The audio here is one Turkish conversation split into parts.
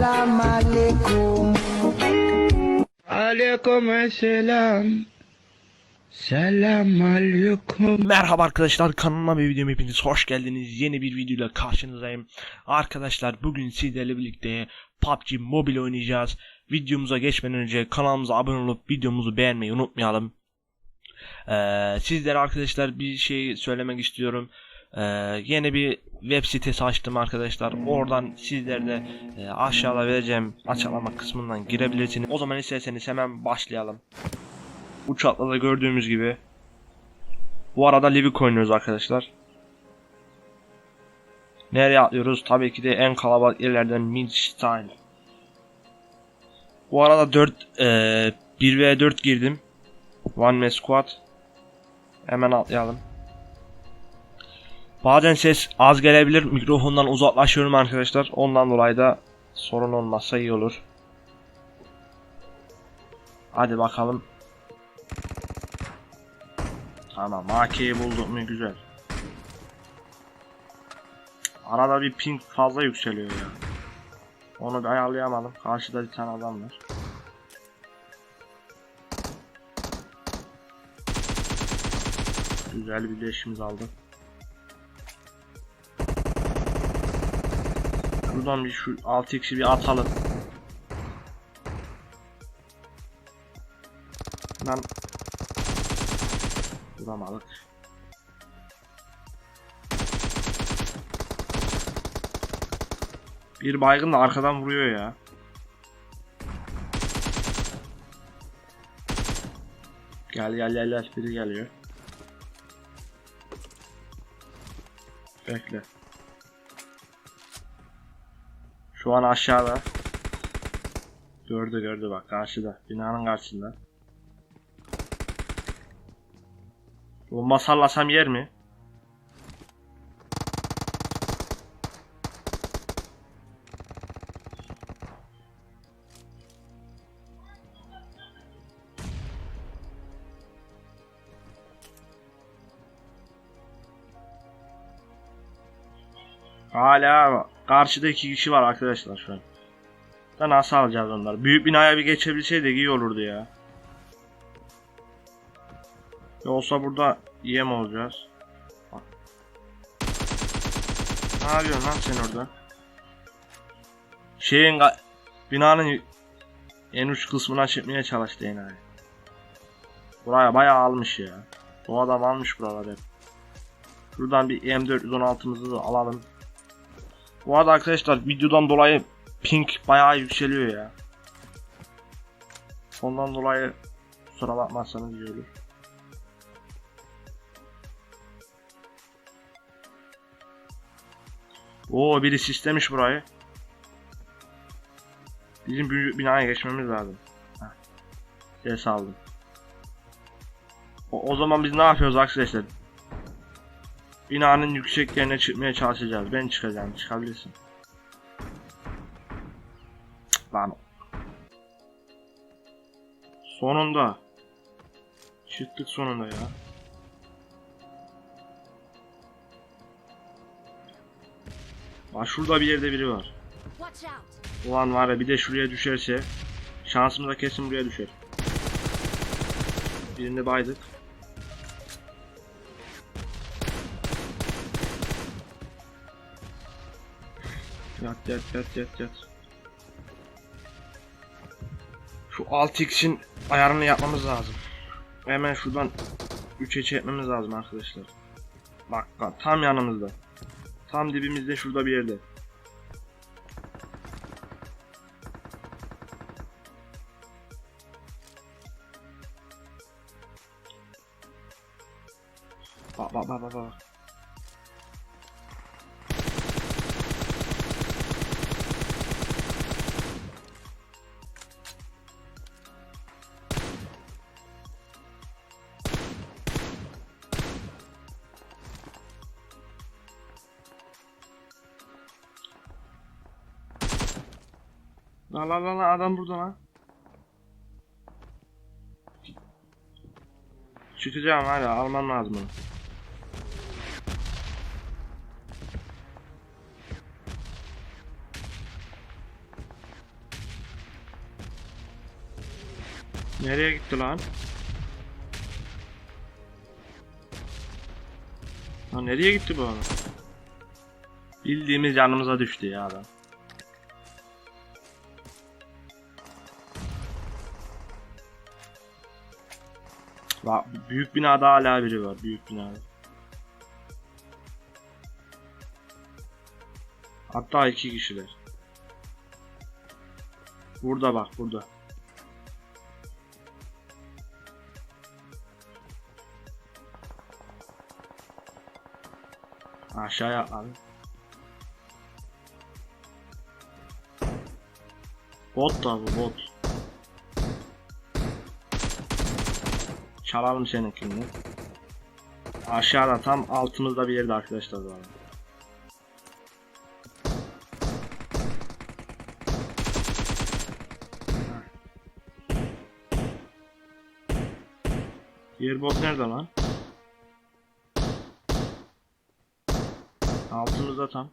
Salam alaikum. Aleyküm selam. Selam aleyküm. Merhaba arkadaşlar kanalıma ve videoma hepiniz hoş geldiniz. Yeni bir videoyla karşınızdayım. Arkadaşlar bugün sizlerle birlikte PUBG Mobile oynayacağız. Videomuza geçmeden önce kanalımıza abone olup videomuzu beğenmeyi unutmayalım. Ee, sizlere arkadaşlar bir şey söylemek istiyorum. Ee, yeni bir web sitesi açtım arkadaşlar. Oradan sizler de e, aşağıda vereceğim açıklama kısmından girebilirsiniz. O zaman isterseniz hemen başlayalım. Uçakla da gördüğümüz gibi bu arada Livik oynuyoruz arkadaşlar. Nereye atlıyoruz? Tabii ki de en kalabalık yerlerden Midstein. Bu arada 4 e, 1v4 girdim. One man squad. Hemen atlayalım. Bazen ses az gelebilir. Mikrofondan uzaklaşıyorum arkadaşlar. Ondan dolayı da sorun olmazsa iyi olur. Hadi bakalım. Tamam AK'yi bulduk mu güzel. Arada bir ping fazla yükseliyor ya. Onu bir ayarlayamadım. Karşıda bir tane adam var. Güzel bir leşimiz aldık. Şuradan bir şu 6x'i bir atalım. Lan Vuramadık. Bir baygın da arkadan vuruyor ya. Gel gel gel gel biri geliyor. Bekle. Şu an aşağıda. Gördü gördü bak karşıda. Binanın karşısında. Bomba sallasam yer mi? Hala karşıda iki kişi var arkadaşlar şu an. Da nasıl alacağız onları? Büyük binaya bir geçebilseydik iyi olurdu ya. Yoksa burada yem olacağız. Ne yapıyorsun lan sen orada? Şeyin binanın en uç kısmına çıkmaya çalıştı enayi. Buraya bayağı almış ya. Bu adam almış buraları. Şuradan bir M416'mızı da alalım. Bu arada arkadaşlar videodan dolayı ping bayağı yükseliyor ya. Ondan dolayı kusura bakmazsanız iyi olur. Oo biri sistemiş burayı. Bizim binaya geçmemiz lazım. Heh. Ses aldım. O, o zaman biz ne yapıyoruz arkadaşlar? Binanın yüksek yerine çıkmaya çalışacağız. Ben çıkacağım. Çıkabilirsin. Cık, Lan. Sonunda. Çıktık sonunda ya. Bak şurada bir yerde biri var. Ulan var ya bir de şuraya düşerse şansımız da kesin buraya düşer. Birini baydık. Yat yat yat yat yat. Şu 6x'in ayarını yapmamız lazım. Hemen şuradan 3'e çekmemiz lazım arkadaşlar. Bak tam yanımızda. Tam dibimizde şurada bir yerde. La la la adam burada lan. Çıkacağım hala almam lazım onu. Nereye gitti lan? Lan nereye gitti bu adam? Bildiğimiz yanımıza düştü ya adam. Bak büyük binada hala biri var büyük binada. Hatta iki kişiler. Burada bak burada. Aşağıya atladı. Bot da bu bot. Çalalım seninkini. Aşağıda tam altımızda bir yerde arkadaşlar bu arada. Diğer bot nerede lan? Altımızda tam.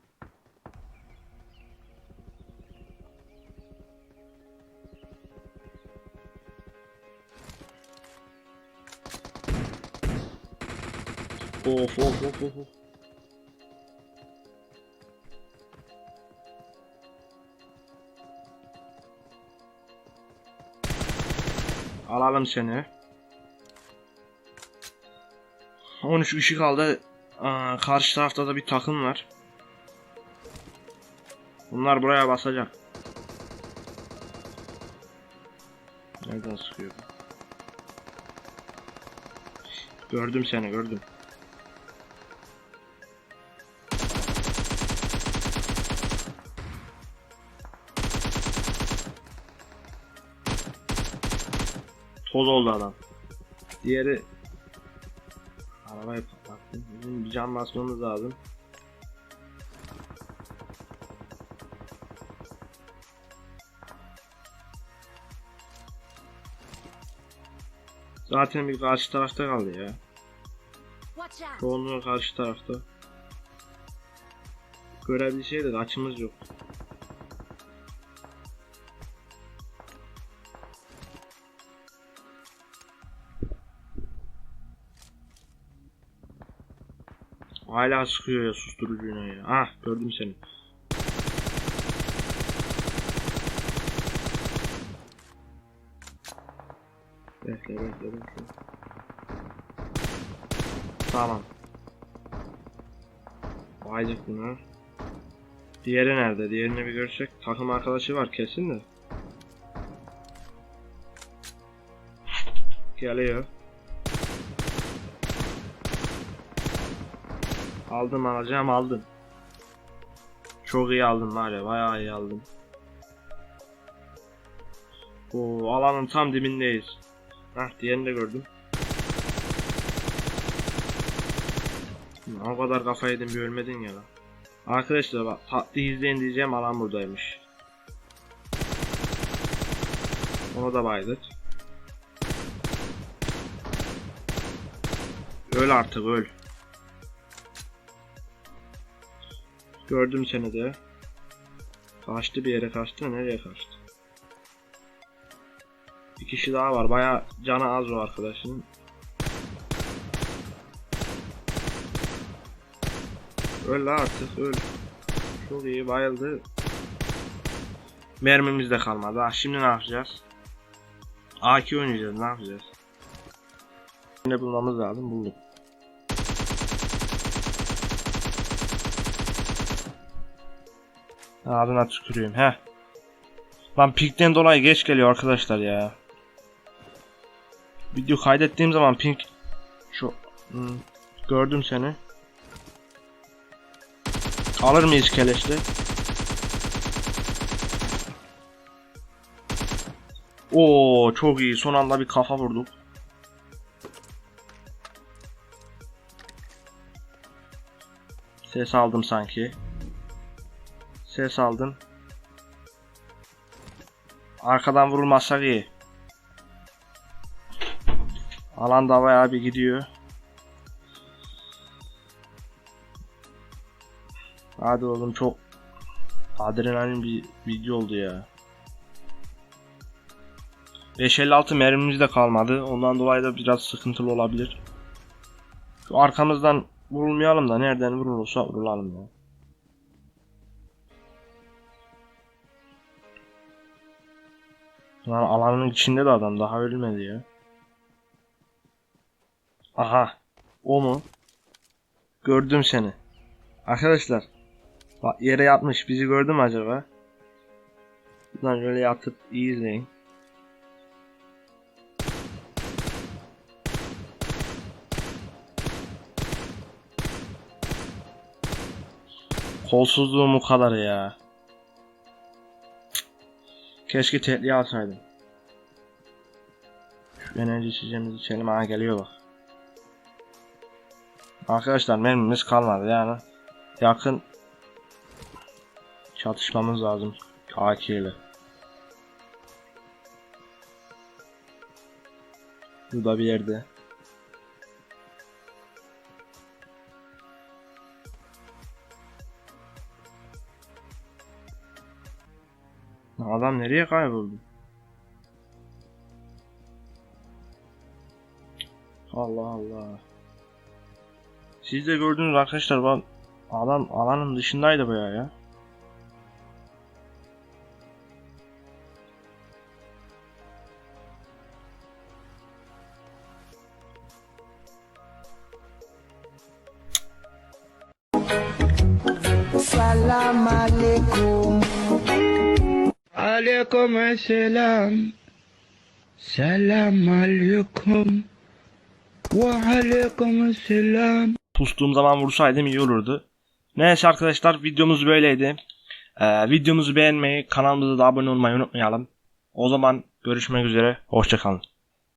Of of of of. Alalım seni. 13 kişi kaldı. Aa, karşı tarafta da bir takım var. Bunlar buraya basacak. Nereden sıkıyor? Gördüm seni gördüm. Toz oldu adam. Diğeri Arabayı patlattım. Bizim bir can basmamız lazım. Zaten bir karşı tarafta kaldı ya. Çoğunluğu karşı tarafta. Görebilseydik açımız yok. Hala sıkıyor ya susturucuyla ya. Ah gördüm seni. Bekle bekle bekle. Tamam. Baydık bunu. Diğeri nerede? Diğerini bir görsek. Takım arkadaşı var kesin de. Geliyor. Aldım alacağım aldım. Çok iyi aldım var ya bayağı iyi aldım. O alanın tam dibindeyiz. Hah diğerini de gördüm. O kadar kafa yedin bir ölmedin ya lan. Arkadaşlar bak tatlı izleyin diyeceğim alan buradaymış. Onu da baydık. Öl artık öl. Gördüm seni de. Kaçtı bir yere kaçtı nereye kaçtı? Bir kişi daha var baya canı az o arkadaşın. Öl artık öl. Çok iyi bayıldı. Mermimiz de kalmadı. Ha, şimdi ne yapacağız? AK oynayacağız ne yapacağız? Ne bulmamız lazım bulduk. Ağzına tükürüyorum he. Lan pinkten dolayı geç geliyor arkadaşlar ya. Video kaydettiğim zaman pink şu hmm, gördüm seni. Alır mıyız keleşli? Oo çok iyi. Son anda bir kafa vurduk. Ses aldım sanki. Ses aldım. Arkadan vurulmazsak iyi. Alan da bayağı bir gidiyor. Hadi oğlum çok adrenalin bir video oldu ya. 556 mermimiz de kalmadı. Ondan dolayı da biraz sıkıntılı olabilir. Şu arkamızdan vurulmayalım da nereden vurulursa vurulalım ya. Lan alanın içinde de adam daha ölmedi ya. Aha. O mu? Gördüm seni. Arkadaşlar. Bak yere yatmış. Bizi gördü mü acaba? Buradan şöyle yatıp iyi izleyin. Kolsuzluğum bu kadar ya. Keşke tetliği alsaydım. Şu enerji içeceğimizi içelim. Ha geliyor bak. Arkadaşlar mermimiz kalmadı yani. Yakın çatışmamız lazım. AK ile. Burada bir yerde. Adam nereye kayboldu? Allah Allah. Siz de gördünüz arkadaşlar ben adam alanın dışındaydı baya ya. Salam alaikum. Aleyküm selam. Selam aleyküm. Ve aleyküm selam. Pustuğum zaman vursaydım iyi olurdu. Neyse arkadaşlar videomuz böyleydi. Ee, videomuzu beğenmeyi, kanalımıza da abone olmayı unutmayalım. O zaman görüşmek üzere. Hoşçakalın.